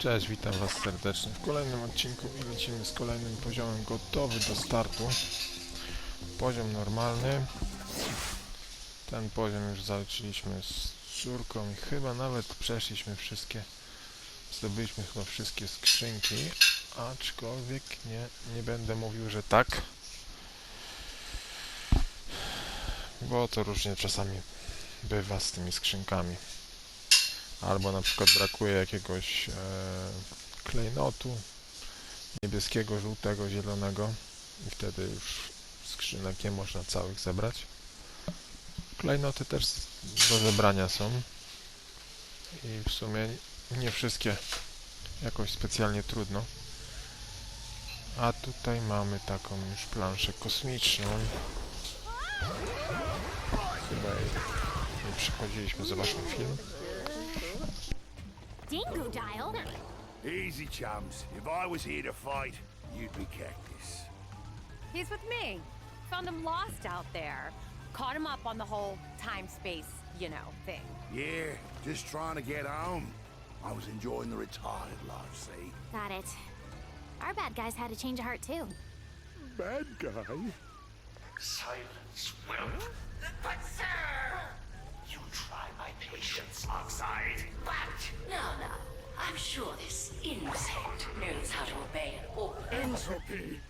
Cześć, witam Was serdecznie w kolejnym odcinku i lecimy z kolejnym poziomem gotowy do startu. Poziom normalny. Ten poziom już zaliczyliśmy z córką i chyba nawet przeszliśmy wszystkie, zdobyliśmy chyba wszystkie skrzynki, aczkolwiek nie, nie będę mówił, że tak. Bo to różnie czasami bywa z tymi skrzynkami albo na przykład brakuje jakiegoś e, klejnotu niebieskiego, żółtego, zielonego i wtedy już skrzynek nie można całych zebrać. Klejnoty też do zebrania są i w sumie nie wszystkie jakoś specjalnie trudno. A tutaj mamy taką już planszę kosmiczną. Chyba nie przychodziliśmy, zobaczmy film. Dingo Dial? Easy, chums. If I was here to fight, you'd be cactus. He's with me. Found him lost out there. Caught him up on the whole time space, you know, thing. Yeah, just trying to get home. I was enjoying the retired life, see? Got it. Our bad guys had a change of heart too. Bad guy? Silence, Wilt. But, sir! You try my patience, Oxide. But, now, now, I'm sure this insect knows how to obey an order. Entropy.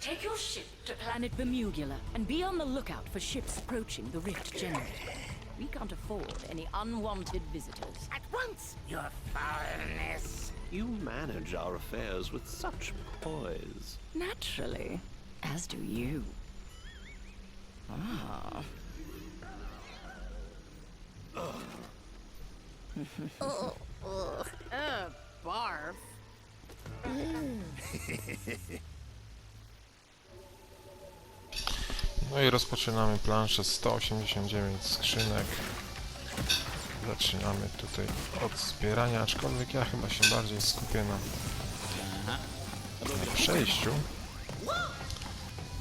Take your ship to planet Bermugula and be on the lookout for ships approaching the rift generator. We can't afford any unwanted visitors. At once, your foulness. You manage our affairs with such poise. Naturally, as do you. Ah. Ugh, barf. No i rozpoczynamy planszę 189 skrzynek. Zaczynamy tutaj od zbierania, aczkolwiek ja chyba się bardziej skupię na, na przejściu.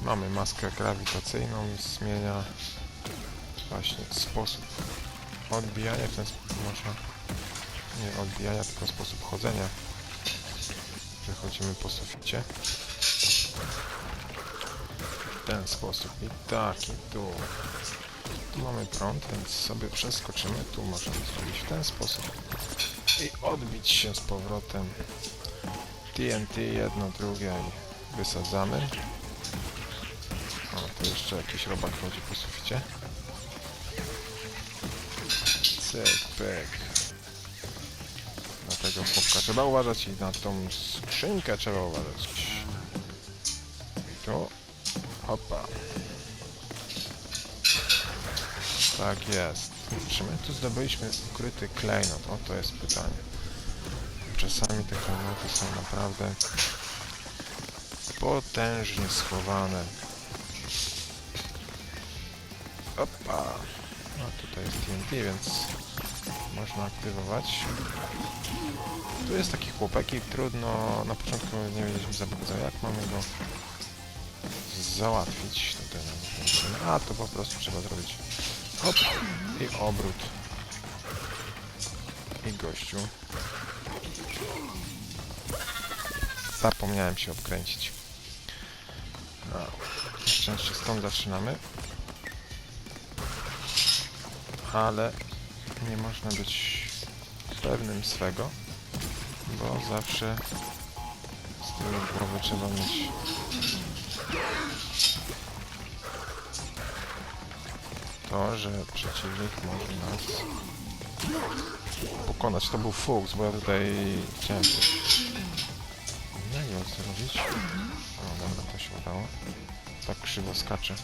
Mamy maskę grawitacyjną, zmienia właśnie sposób odbijania, w ten sposób można, nie odbijania, tylko sposób chodzenia. Przechodzimy po suficie w ten sposób i tak i tu. Tu mamy prąd, więc sobie przeskoczymy. Tu możemy zrobić w ten sposób i odbić się z powrotem. TNT jedno, drugie i wysadzamy. O, tu jeszcze jakiś robak chodzi po suficie. Cyk, pyk. Na tego chłopka trzeba uważać i na tą skrzynkę trzeba uważać. Tu Hopa. Tak jest. Czy my tu zdobyliśmy ukryty klejnot? O, to jest pytanie. Czasami te klejnoty są naprawdę potężnie schowane. Opa. No tutaj jest TNT, więc można aktywować. Tu jest taki chłopak i trudno, na początku nie wiedzieliśmy za bardzo jak mamy go załatwić tutaj na włączymy. A to po prostu trzeba zrobić hop i obrót i gościu zapomniałem się obkręcić no. szczęście stąd zaczynamy ale nie można być pewnym swego bo zawsze z tyłu głowy trzeba mieć to, że przeciwnik może nas pokonać. To był fuks, bo ja tutaj chciałem coś innego zrobić. O, dobra, to się udało. Tak krzywo skacze.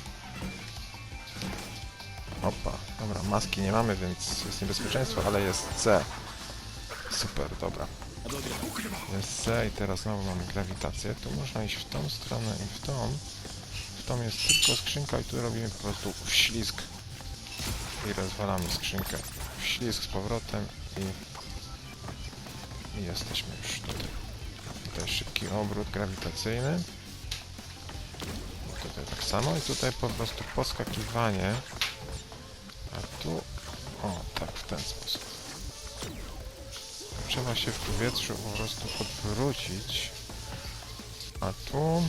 Opa, dobra, maski nie mamy, więc jest niebezpieczeństwo, ale jest C. Super, dobra. Jest C i teraz znowu mamy grawitację. Tu można iść w tą stronę i w tą. W tą jest tylko skrzynka i tu robimy po prostu wślizg i rozwalamy skrzynkę. Wślizg z powrotem i, i jesteśmy już tutaj. Tutaj szybki obrót grawitacyjny. Tutaj tak samo i tutaj po prostu poskakiwanie. A tu, o tak w ten sposób. trzeba się w powietrzu po prostu odwrócić. A tu...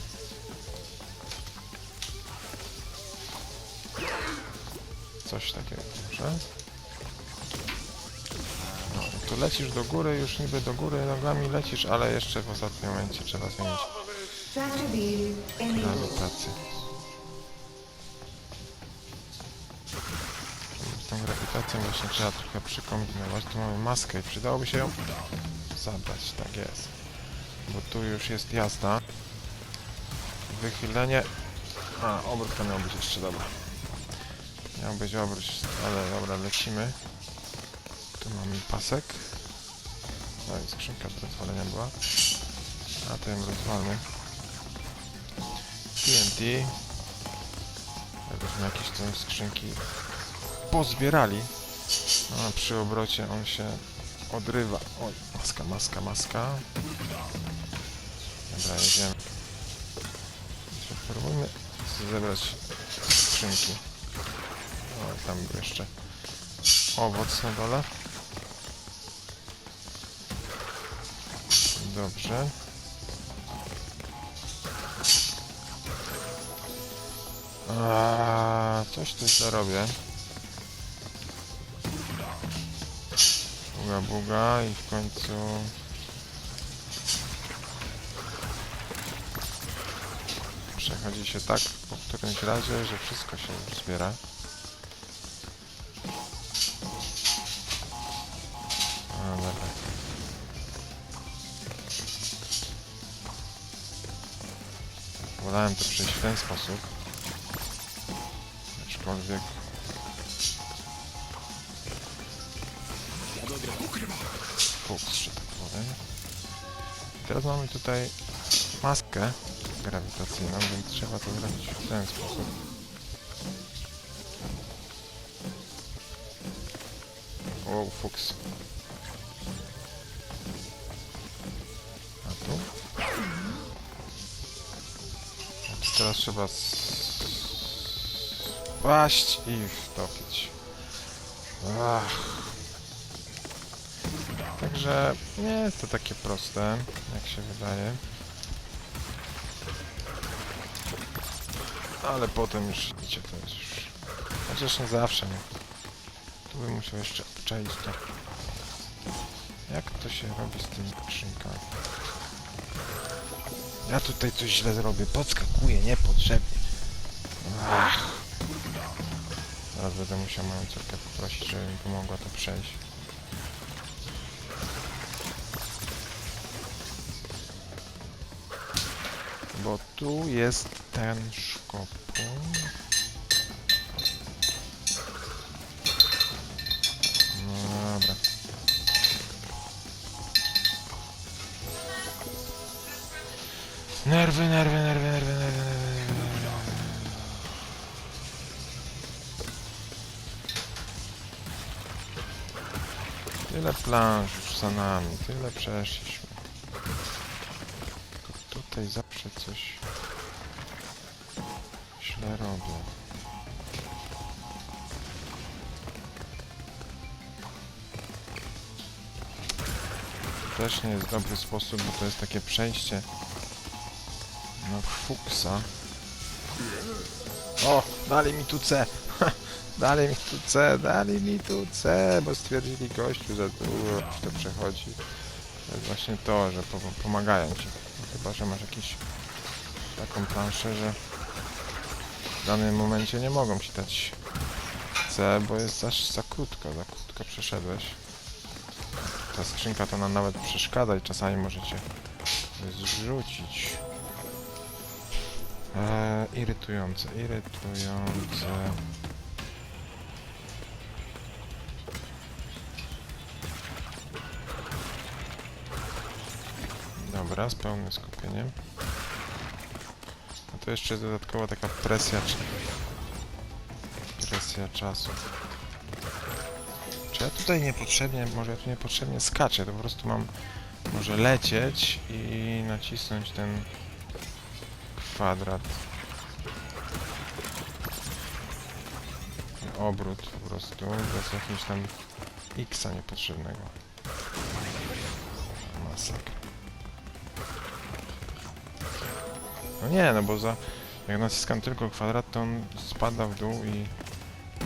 Coś takiego, może? No, tu lecisz do góry, już niby do góry nogami lecisz, ale jeszcze w ostatnim momencie trzeba zmienić grawitację. Grawitacją właśnie trzeba trochę przykombinować. Tu mamy maskę i przydałoby się ją zabrać, tak jest. Bo tu już jest jazda. Wychylenie. A, obrót to miał być jeszcze, dobra. Miał być obrót, ale dobra, lecimy. Tu mamy pasek. No i skrzynka do rozwalenia była. A ją rozwalmy. TNT. Jakbyśmy jakieś te skrzynki pozbierali. A przy obrocie on się odrywa. Oj, maska, maska, maska. Dobra, jedziemy. Spróbujmy zebrać skrzynki. O, tam był jeszcze owoc na dole. Dobrze. A, coś tu zarobię. Buga, buga i w końcu... Przechodzi się tak po którymś razie, że wszystko się zbiera. Dobra. Wolałem to przejść w ten sposób. Aczkolwiek... Fuks, że tak powiem. Teraz mamy tutaj maskę grawitacyjną, więc trzeba to zrobić w ten sposób. O, fuks. A tu? Tu teraz trzeba spaść i wtopić. Ach. Także nie jest to takie proste, jak się wydaje. Ale potem już widzicie, to jest już... Chociaż nie zawsze, nie. Tu bym musiał jeszcze obczaić to. Jak to się robi z tymi skrzynkami? Ja tutaj coś źle zrobię, podskakuję niepotrzebnie. Ach. Teraz będę musiał moją córkę poprosić, żeby mi pomogła to przejść. Bo tu jest ten szkopuł. No dobra. Nerwy, nerwy, nerwy, nerwy, nerwy, nerwy. Tyle planż już za nami, tyle przeszliśmy. Tutaj zawsze coś źle robię. To też nie jest dobry sposób, bo to jest takie przejście na fuksa. O, dali mi tu C. Dali mi tu C, dali mi tu C, bo stwierdzili gościu, że tu to przechodzi. To jest właśnie to, że po pomagają ci. Chyba, że masz jakąś taką planszę, że w danym momencie nie mogą ci dać C, bo jest za, za krótko, za krótko przeszedłeś. Ta skrzynka to nam nawet przeszkadza i czasami możecie zrzucić. Eee, irytujące, irytujące. Dobra, z pełnym skupieniem. A to jeszcze dodatkowo taka presja, presja czasu. Czy ja tutaj niepotrzebnie, może ja tu niepotrzebnie skaczę, to po prostu mam może lecieć i nacisnąć ten kwadrat. Obrót po prostu, bez jakiegoś tam x niepotrzebnego. Masakra. No nie, no bo za... Jak naciskam tylko kwadrat, to on spada w dół i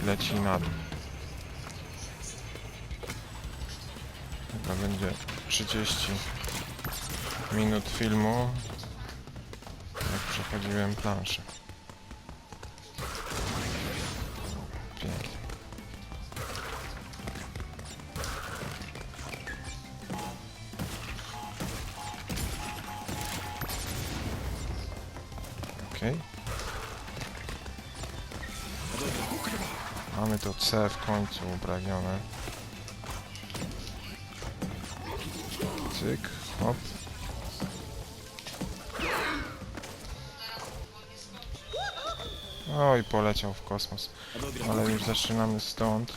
leci na dół. Chyba będzie 30 minut filmu, jak przechodziłem planszę. C w końcu uprawione. Cyk, hop. Oj, poleciał w kosmos. Ale już zaczynamy stąd.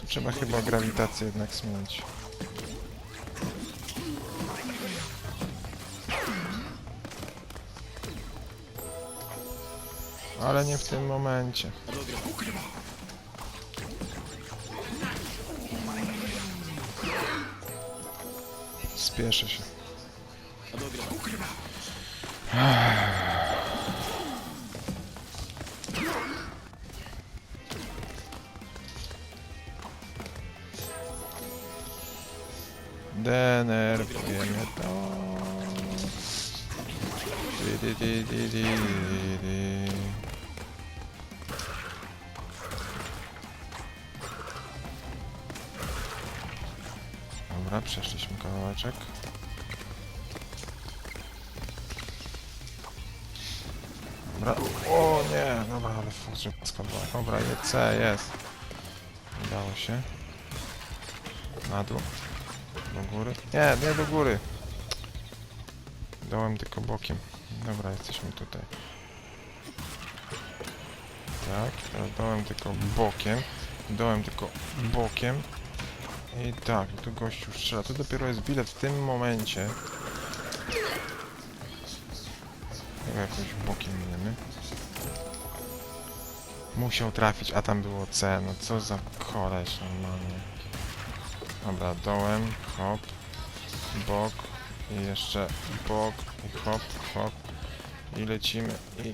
Tu trzeba chyba grawitację jednak zmienić. Ale nie w tym momencie. Spieszę się. Denerwuje mnie to. Di, di, di, di, di. Kawałeczek. Dobra. O nie, dobra, ale futrzę składła. Dobra, C, jest. Udało się. Na dół. Do góry. Nie, nie do góry. Dołem tylko bokiem. Dobra, jesteśmy tutaj. Tak, teraz dołem tylko bokiem. Dołem tylko bokiem. I tak, tu gościu strzela. To dopiero jest bilet w tym momencie. Chyba jakoś bokiem miniemy. Musiał trafić, a tam było C. No co za koleś normalnie. Dobra, dołem, hop, bok i jeszcze bok i hop, hop i lecimy i...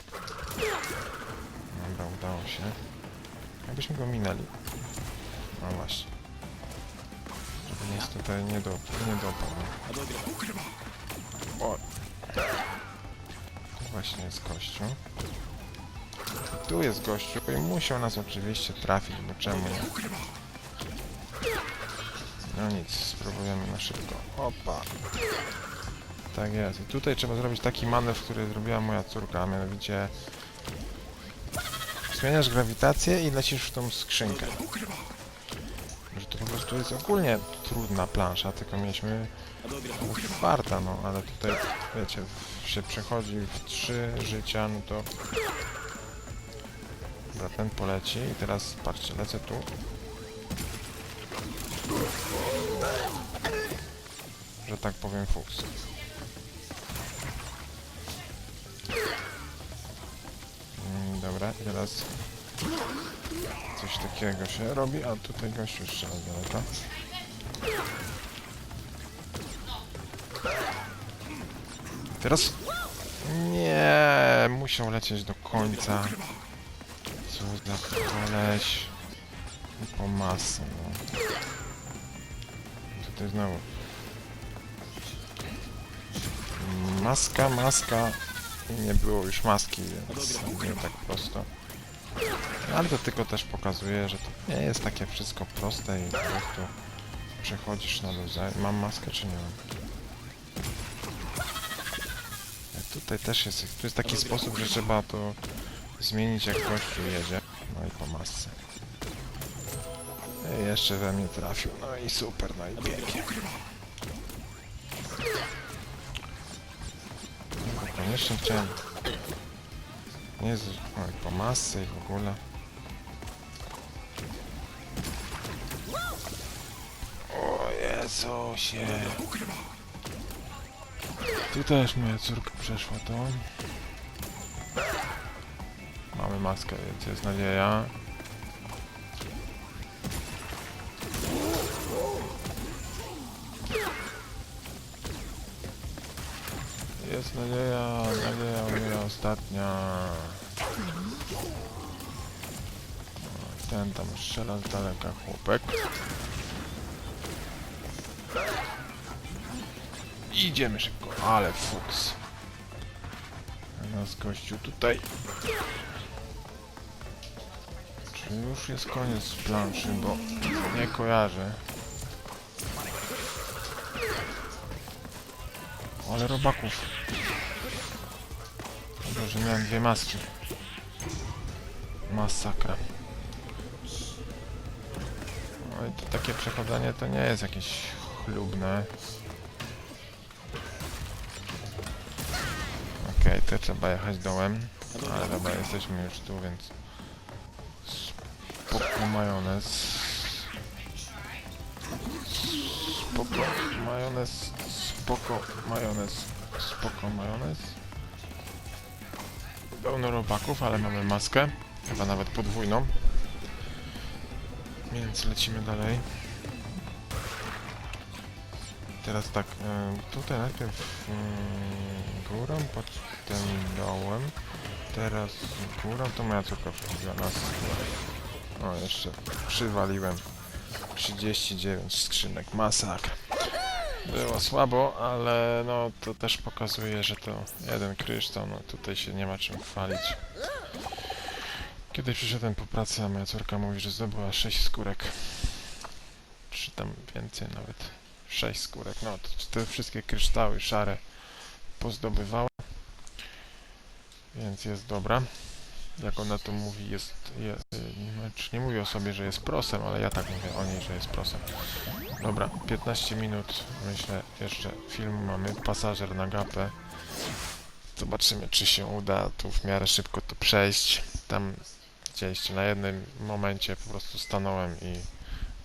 Dobra, udało się. Jakbyśmy go minęli. No właśnie. Nic tutaj nie, do, nie dopadł. O! Właśnie jest gościu. Tu jest gościu i musiał nas oczywiście trafić, bo czemu nie? No nic, spróbujemy na szybko. Opa! Tak jest. I tutaj trzeba zrobić taki manewr, który zrobiła moja córka, a mianowicie zmieniasz grawitację i lecisz w tą skrzynkę. Prostu jest ogólnie trudna plansza, tylko mieliśmy warta, no ale tutaj wiecie, się przechodzi w trzy życia, no to Dobra, ten poleci i teraz patrzcie, lecę tu że tak powiem fuks. Mm, Dobra, i teraz coś takiego się robi, a tutaj gościu strzela z daleka. Teraz nie musiał lecieć do końca. Co za koleś. Po masę, no. Tutaj znowu. Maska, maska. I nie było już maski, więc nie tak prosto. Ale to tylko też pokazuje, że to nie jest takie wszystko proste i po prostu przechodzisz na luzę. Mam maskę czy nie mam? Jak Tutaj też jest, tu jest taki sposób, że trzeba to zmienić jak gościu jedzie. No i po masce. I jeszcze we mnie trafił. No i super, no i pięknie. No, koniecznie chciałem. Nie z... Oj, po masce i w ogóle. Jezusie. Tu też moja córka przeszła to. mamy maskę, więc jest nadzieja. Jest nadzieja, nadzieja umiera ostatnia. Ten tam strzela z daleka chłopek. Idziemy szybko, ale fuks. Nas gościu tutaj. Czy już jest koniec planszy, bo nie kojarzę. Ale robaków. Dobrze, że miałem dwie maski. Masakra. No i to takie przechodzenie to nie jest jakieś chlubne. To trzeba jechać dołem. Ale dobra, jesteśmy już tu, więc... Spoko majonez. Spoko majonez. Spoko majonez. Spoko majonez. Pełno robaków, ale mamy maskę. Chyba nawet podwójną. Więc lecimy dalej. Teraz tak, em, tutaj najpierw em, górą, potem dołem. Teraz górą, to moja córka wchodziła nas. O, jeszcze przywaliłem 39 skrzynek, masakra. Było słabo, ale no to też pokazuje, że to jeden kryształ, no tutaj się nie ma czym chwalić. Kiedy przyszedłem po pracy, a moja córka mówi, że zdobyła 6 skórek. Czy tam więcej nawet. 6 skórek, no to te wszystkie kryształy szare pozdobywała. Więc jest dobra. Jak ona to mówi, jest, znaczy nie mówi o sobie, że jest prosem, ale ja tak mówię o niej, że jest prosem. Dobra, 15 minut, myślę, jeszcze filmu mamy. Pasażer na gapę. Zobaczymy, czy się uda tu w miarę szybko to przejść. Tam widzieliście, na jednym momencie po prostu stanąłem i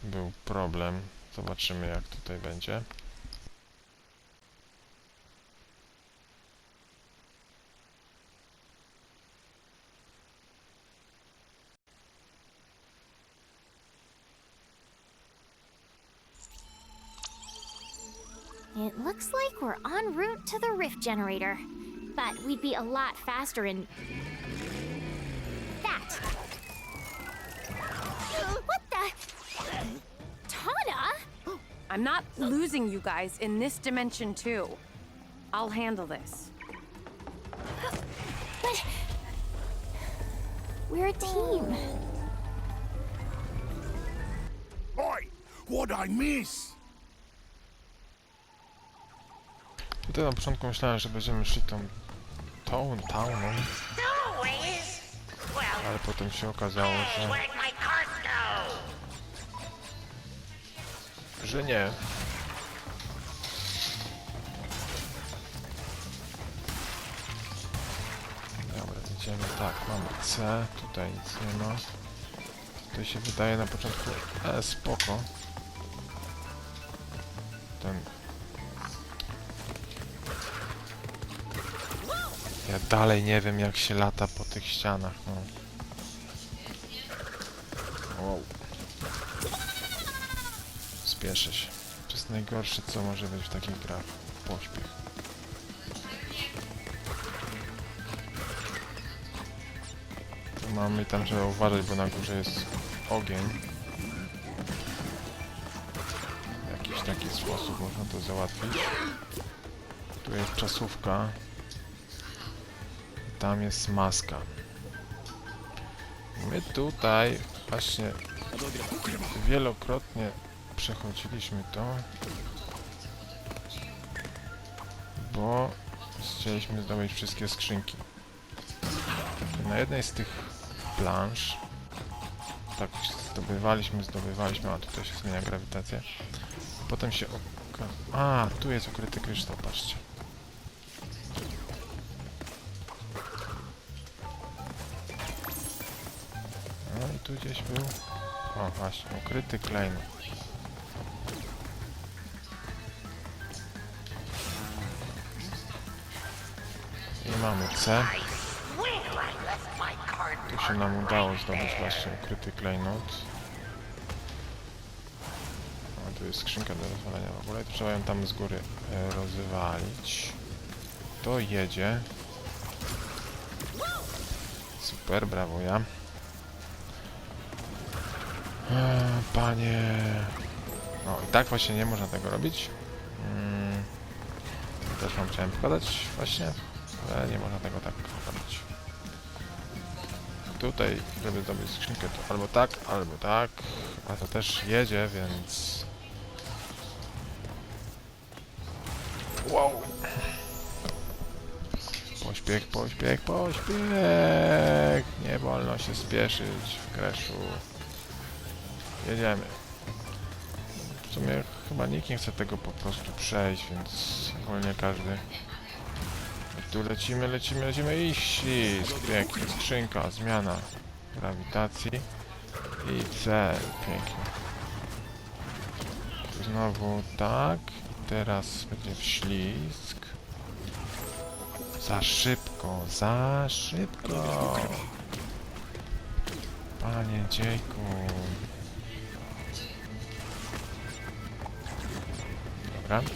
był problem. Zobaczymy, jak tutaj będzie. It looks like we're en route to the rift generator. But we'd be a lot faster in. That! What the? Tana? I'm not losing you guys in this dimension, too. I'll handle this. But. We're a team. Oi! What'd I miss? Tutaj na początku myślałem, że będziemy szli tą tą towną, ale potem się okazało, że, że nie. Dobra, idziemy tak, mamy C, tutaj nic nie ma. Tutaj się wydaje na początku, e, spoko. Ten... Ja dalej nie wiem jak się lata po tych ścianach, no. Wow. Spieszę się. To jest najgorsze co może być w takich grach. Pośpiech. Tu mamy tam trzeba uważać, bo na górze jest ogień. W jakiś taki sposób można to załatwić. Tu jest czasówka. Tam jest maska. My tutaj właśnie wielokrotnie przechodziliśmy to, bo chcieliśmy zdobyć wszystkie skrzynki. Na jednej z tych planż tak zdobywaliśmy, zdobywaliśmy, a tutaj się zmienia grawitacja. Potem się oka... A, tu jest ukryty kryształ, patrzcie. Tu gdzieś był... O, właśnie, ukryty klejnot. I mamy C. Tu się nam udało zdobyć właśnie ukryty klejnot. A tu jest skrzynka do rozwalenia w ogóle. Trzeba ją tam z góry e, rozwalić. To jedzie. Super, brawo ja. E, panie. No i tak właśnie nie można tego robić. Mm. Też wam chciałem pokazać właśnie, ale nie można tego tak robić tutaj, żeby zdobyć skrzynkę, to albo tak, albo tak. A to też jedzie, więc... Wow! Pośpiech, pośpiech, pośpiech! Nie wolno się spieszyć w kreszu. Jedziemy. W sumie chyba nikt nie chce tego po prostu przejść, więc ogólnie każdy i tu lecimy, lecimy, lecimy i ślizg. Pięknie. Skrzynka, zmiana grawitacji i cel. Pięknie. Tu znowu tak. I teraz będzie ślizg. Za szybko, za szybko. Panie dziejku. Dobra.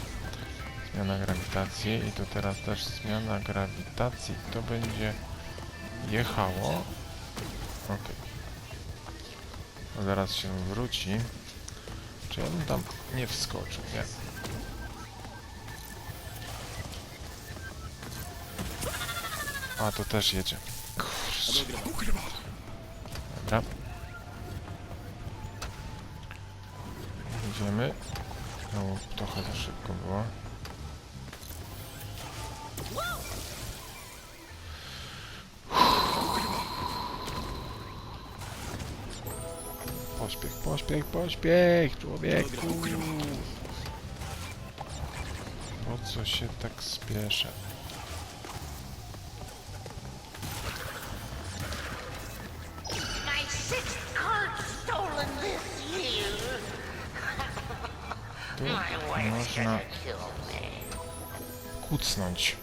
Zmiana grawitacji i tu teraz też zmiana grawitacji. To będzie jechało. Ok. Zaraz się wróci. Czy ja bym tam nie wskoczył? Nie. A to też jedzie. Dobra. Idziemy. No, trochę za szybko było. Pośpiech, pośpiech, pośpiech, człowieku! Po co się tak spieszę? Można kucnąć.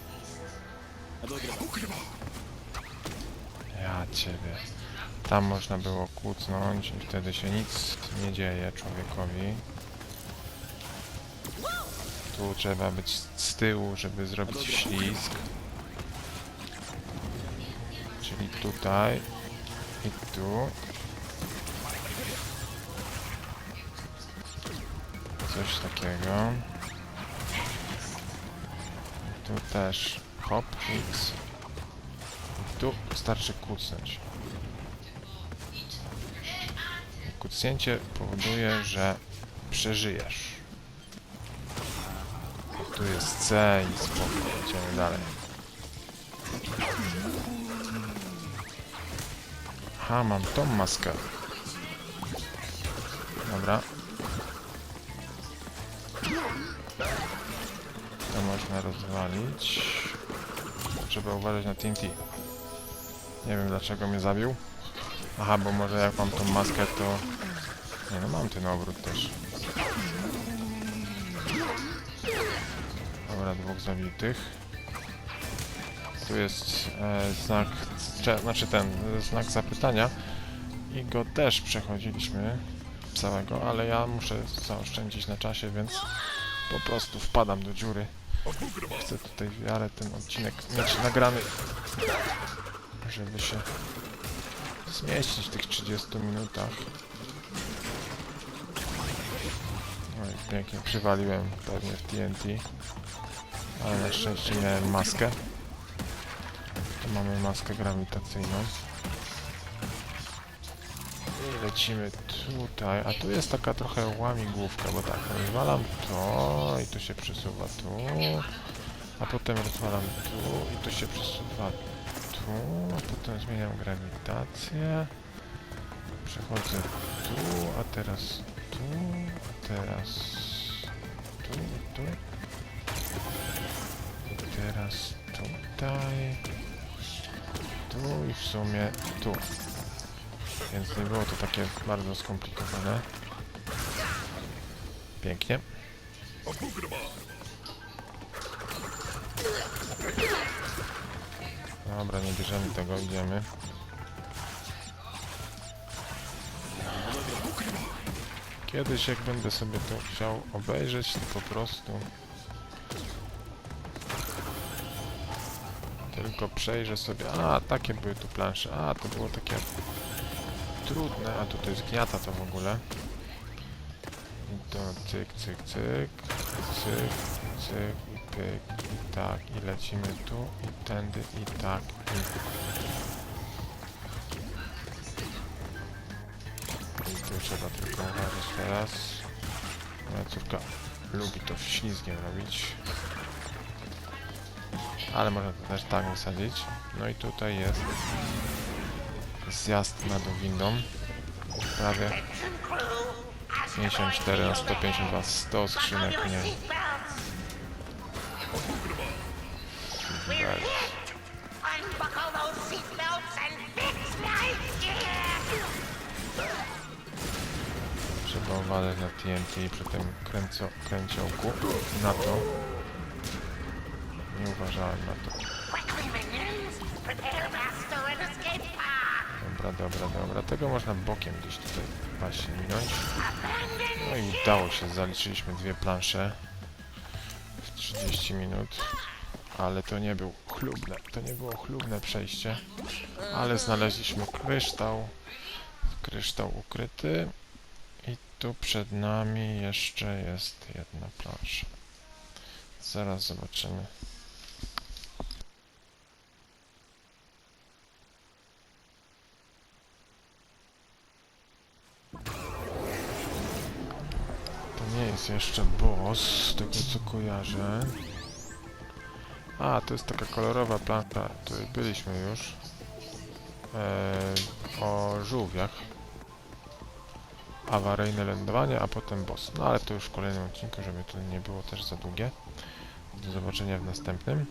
Ja ciebie. Tam można było kucnąć i wtedy się nic nie dzieje człowiekowi. Tu trzeba być z tyłu, żeby zrobić ślizg. Czyli tutaj i tu. Coś takiego. Tu też hop, x. Tu wystarczy kucnąć. Kucnięcie powoduje, że przeżyjesz. Tu jest C i spoko, idziemy dalej. Aha, mam tą maskę. Dobra. Można rozwalić. Trzeba uważać na TNT. Nie wiem dlaczego mnie zabił. Aha, bo może jak mam tą maskę to... Nie no, mam ten obrót też. Dobra, dwóch zabitych. Tu jest e, znak, znaczy ten znak zapytania i go też przechodziliśmy całego, ale ja muszę zaoszczędzić na czasie, więc po prostu wpadam do dziury. Chcę tutaj w ten odcinek mieć nagrany, żeby się zmieścić w tych 30 minutach. Oj, pięknie przywaliłem pewnie w TNT, ale na szczęście miałem maskę. Tu mamy maskę grawitacyjną. I lecimy tutaj, a tu jest taka trochę łamigłówka, bo tak, rozwalam to i to się przesuwa tu, a potem rozwalam tu i to się przesuwa tu, a potem zmieniam grawitację, przechodzę tu, a teraz tu, a teraz tu, tu, teraz tutaj, tu i w sumie tu. Więc nie było to takie bardzo skomplikowane. Pięknie. Dobra, nie bierzemy tego, idziemy. Kiedyś jak będę sobie to chciał obejrzeć, to po prostu tylko przejrzę sobie. A, takie były tu plansze. A, to było takie trudne. A tutaj zgniata to w ogóle. I to cyk, cyk, cyk, cyk, cyk, i pyk, i tak, i lecimy tu, i tędy, i tak, i... I tu trzeba tylko uważać teraz. Moja córka lubi to ślizgiem robić. Ale można to też tak wysadzić. No i tutaj jest zjazd na dół windą. Prawie 54 na 152, 100 skrzynek, nie. Gear! Trzeba uważać na TNT przy tym kręco, kręciołku. Na to. Nie uważałem na to. Dobra, dobra. Tego można bokiem gdzieś tutaj właśnie minąć. No i udało się. Zaliczyliśmy dwie plansze w 30 minut. Ale to nie był chlubne. To nie było chlubne przejście. Ale znaleźliśmy kryształ. Kryształ ukryty. I tu przed nami jeszcze jest jedna plansza. Zaraz zobaczymy. Jest jeszcze boss, z tego co kojarzę. A, to jest taka kolorowa planka, tu byliśmy już. Eee, o żółwiach. Awaryjne lądowanie, a potem boss. No ale to już w kolejnym odcinku, żeby to nie było też za długie. Do zobaczenia w następnym.